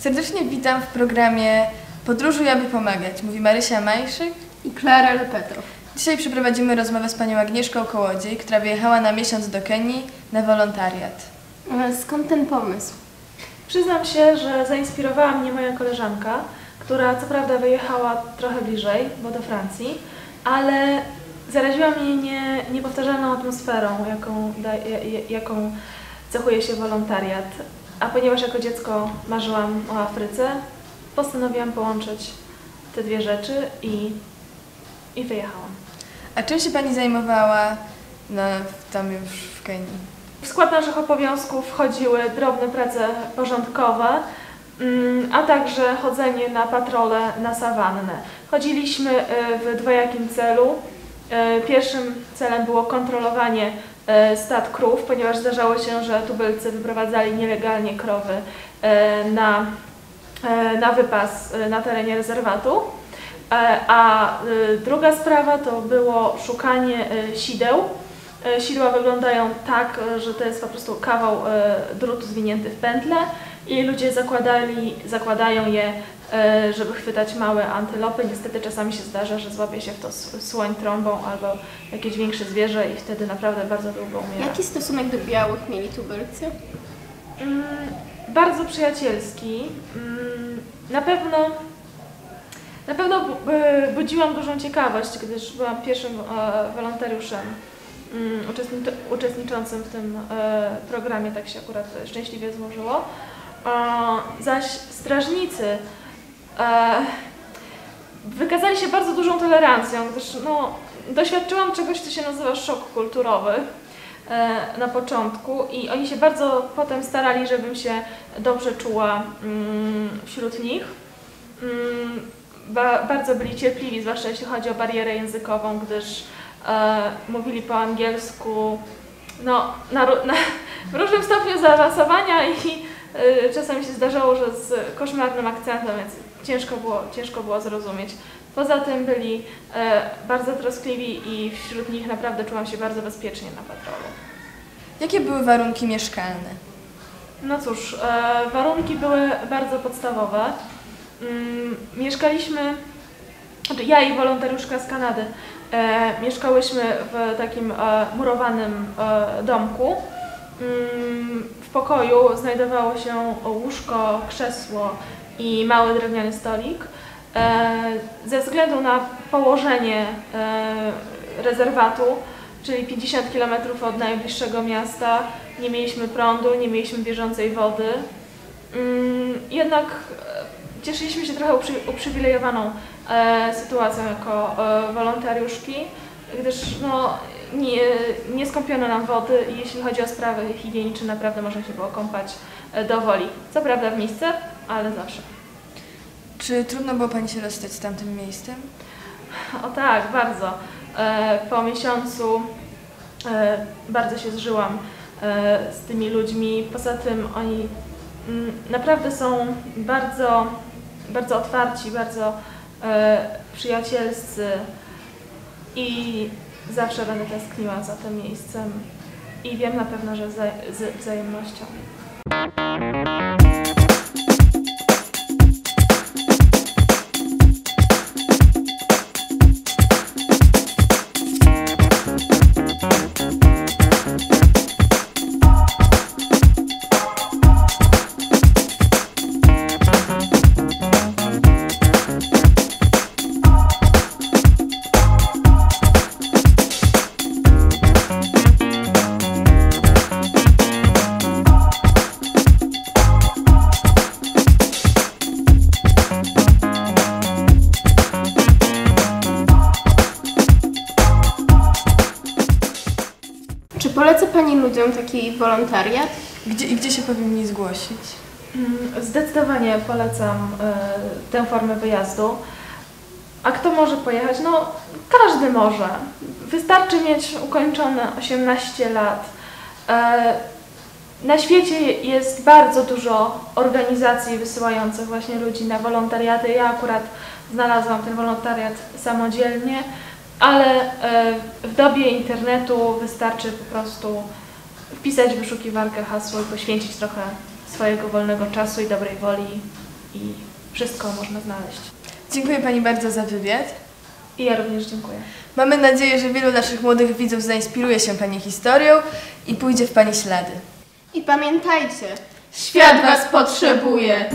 Serdecznie witam w programie Podróżuj, aby pomagać. Mówi Marysia Majszyk. i Klara Lepetow. Dzisiaj przeprowadzimy rozmowę z panią Agnieszką Kołodziej, która wyjechała na miesiąc do Kenii na wolontariat. E, Skąd ten pomysł? Przyznam się, że zainspirowała mnie moja koleżanka, która co prawda wyjechała trochę bliżej, bo do Francji, ale zaraziła mnie nie, niepowtarzalną atmosferą, jaką, da, ja- ja- jaką cechuje się wolontariat. A ponieważ jako dziecko marzyłam o Afryce, postanowiłam połączyć te dwie rzeczy i, i wyjechałam. A czym się pani zajmowała na, tam już w Kenii? W skład naszych obowiązków wchodziły drobne prace porządkowe, mm, a także chodzenie na patrole na sawannę. Chodziliśmy e, w dwojakim celu. E, Pierwszym celem było kontrolowanie e, stad krów, ponieważ zdarzało się, że tubylcy wyprowadzali nielegalnie krowy na, na wypas na terenie rezerwatu. A druga sprawa to było szukanie sideł. E, Sidła wyglądają tak, e, że to jest po prostu kawał e, drutu zwinięty w pętlę i ludzie zakładali, zakładają je, żeby chwytać małe antylopy. Niestety czasami się zdarza, że złapie się w to słoń trąbą albo jakieś większe zwierzę i wtedy naprawdę bardzo długo umiera. Jaki stosunek do białych mieli tubylcy? Mm, bardzo przyjacielski. Mm, na pewno na pewno bu- budziłam dużą ciekawość, gdyż byłam pierwszym wolontariuszem uczestniczącym w tym e, programie, tak się akurat szczęśliwie złożyło. E, zaś strażnicy e, wykazali się bardzo dużą tolerancją, gdyż no, doświadczyłam czegoś, co się nazywa szok kulturowy na początku i oni się bardzo potem starali, żebym się dobrze czuła mm, wśród nich. Mm, ba, bardzo byli cierpliwi, zwłaszcza jeśli chodzi o barierę językową, gdyż mówili po angielsku no, na, na, w różnym stopniu zaawansowania i e, czasami się zdarzało, że z koszmarnym akcentem, więc ciężko było, ciężko było zrozumieć. Poza tym byli e, bardzo troskliwi i wśród nich naprawdę czułam się bardzo bezpiecznie na patrolu. Jakie były warunki mieszkalne? No cóż, e, warunki były bardzo podstawowe. Mm, mieszkaliśmy, znaczy ja i wolontariuszka z Kanady e, mieszkałyśmy w takim e, murowanym e, domku. Mm, w pokoju znajdowało się łóżko, krzesło i mały drewniany stolik. E, ze względu na położenie e, rezerwatu, czyli 50 km od najbliższego miasta, nie mieliśmy prądu, nie mieliśmy bieżącej wody. Mm, Jednak e, cieszyliśmy się trochę uprzy, uprzywilejowaną e, sytuacją jako e, wolontariuszki, gdyż no, nie, nie skąpiono nam wody i jeśli chodzi o sprawy higieniczne, naprawdę można się było kąpać e, do woli. Co prawda w miejsce, ale zawsze. Czy trudno było pani się rozstać z tamtym miejscem? O tak, bardzo. E, po miesiącu e, bardzo się zżyłam e, z tymi ludźmi. Poza tym oni mm, naprawdę są bardzo, bardzo otwarci, bardzo e, przyjacielscy i zawsze będę tęskniła za tym miejscem i wiem na pewno, że za, z wzajemnością. Ludziom taki wolontariat? Gdzie, I gdzie się powinni zgłosić? Mm, Zdecydowanie polecam e, tę formę wyjazdu. A kto może pojechać? No, każdy może. Wystarczy mieć ukończone 18 lat. E, Na świecie jest bardzo dużo organizacji wysyłających właśnie ludzi na wolontariaty. Ja akurat znalazłam ten wolontariat samodzielnie, ale e, w dobie internetu wystarczy po prostu wpisać w wyszukiwarkę hasło i poświęcić trochę swojego wolnego czasu i dobrej woli i wszystko można znaleźć. Dziękuję Pani bardzo za wywiad. I ja również dziękuję. Mamy nadzieję, że wielu naszych młodych widzów zainspiruje się Pani historią i pójdzie w Pani ślady. I pamiętajcie, Świat Was potrzebuje!